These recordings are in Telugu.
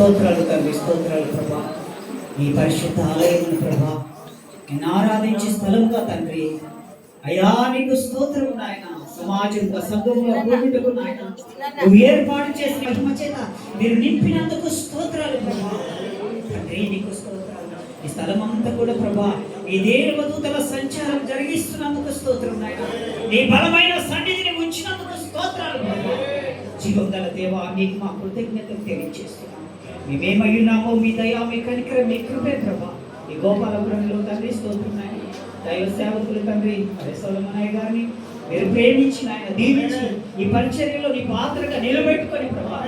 స్తోత్రాలు తండ్రి స్తోత్రాలు ప్రభా. ఈ పరిశుద్ధ ఆలయం ప్రభా నేను ఆరాధించే స్థలంగా తండ్రి. అయా నీకు స్తోత్రం నాయన. సమాజంగా సంఘంలో కూడుటకు నాయన. నువ్వు ఏర్పాటు చేసిన మహిమ చేత మీరు నింపినందుకు స్తోత్రాలు ప్రభా. తండ్రి నీకు స్తోత్రాలు. ఈ స్థలం అంతా కూడా ప్రభా ఈ దేవదూతల సంచారం జరిగిస్తున్నందుకు స్తోత్రం నాయన. నీ బలమైన సన్నిధిని ఉంచినందుకు స్తోత్రాలు ప్రభా జీవం గల దేవా నీకు మా కృతజ్ఞతలు తెలియజేస్తున్నాం మేమేమయ్యున్నామో మీ దయా మీ కనికరం మీ కృపే ప్రభా. ఈ గోపాలపురంలో తండ్రి స్తోత్రం నాయన. దైవ సేవకులు తండ్రి సోలమనయ్య గారిని. మీరు ప్రేమించిన ఆయన దీవించి ఈ పరిచర్యలో నీ పాత్రగా నిలబెట్టుకొని ప్రభా.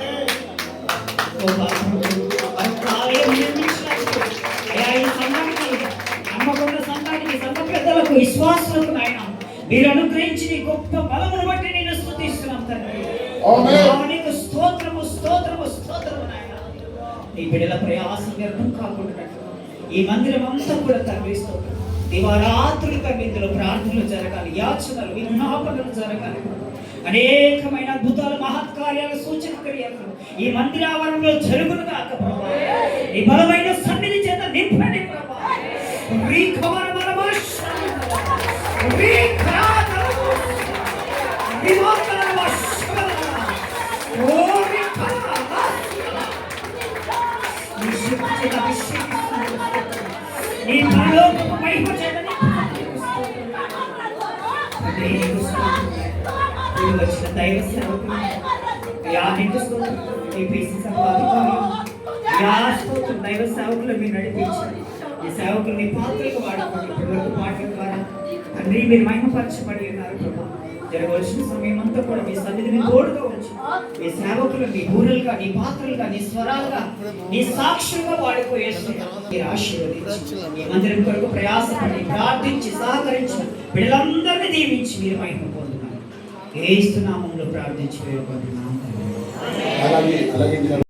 సంఘానికి సంఘ పెద్దలకు విశ్వాసులకు నాయన. మీరు అనుగ్రహించి నీ గొప్ప బలమును బట్టి నేను స్తుతిస్తున్నాం తండ్రి. నీ బిడ్డల ప్రయాసం వ్యర్థం కాకుండా ఈ మందిరం అంతా కూడా తండ్రి దివారాత్రులు తండ్రి ఇందులో ప్రార్థనలు జరగాలి యాచనలు విజ్ఞాపనలు జరగాలి. అనేకమైన అద్భుతాలు మహత్కార్యాలు సూచన క్రియలు ఈ మందిరావరణంలో జరుగును కాక ఈ బలమైన సన్నిధి చేత నింపండి ప్రభా. పీసీ సభ అధికారులు. అయ్యా, స్తోత్రం. దైవ సేవకులు మీరు నడిపించారు ఈ సేవకులు మీ పాత్రలకు వాడుకోండి ఇప్పటివరకు పాటల ద్వారా తండ్రి మీరు మహిమపరచబడి ఉన్నారు ప్రభా జరగవలసిన సమయం అంతా కూడా మీ సన్నిధిని తోడుగా ఉంచి మీ సేవకులు మీ బూరలుగా నీ పాత్రలుగా నీ స్వరాలుగా నీ సాక్షులుగా వాడుకోయేసి మీరు ఆశీర్వదించి ఈ మందిరం కొరకు ప్రయాసపడి ప్రార్థించి సహకరించిన వీళ్ళందరినీ దీవించి మీరు మహిమ పొందున్నారు ఏ ఇస్తున్నామంలో ప్రార్థించి వేడుకుంటున్నాం అలాగే అలాగే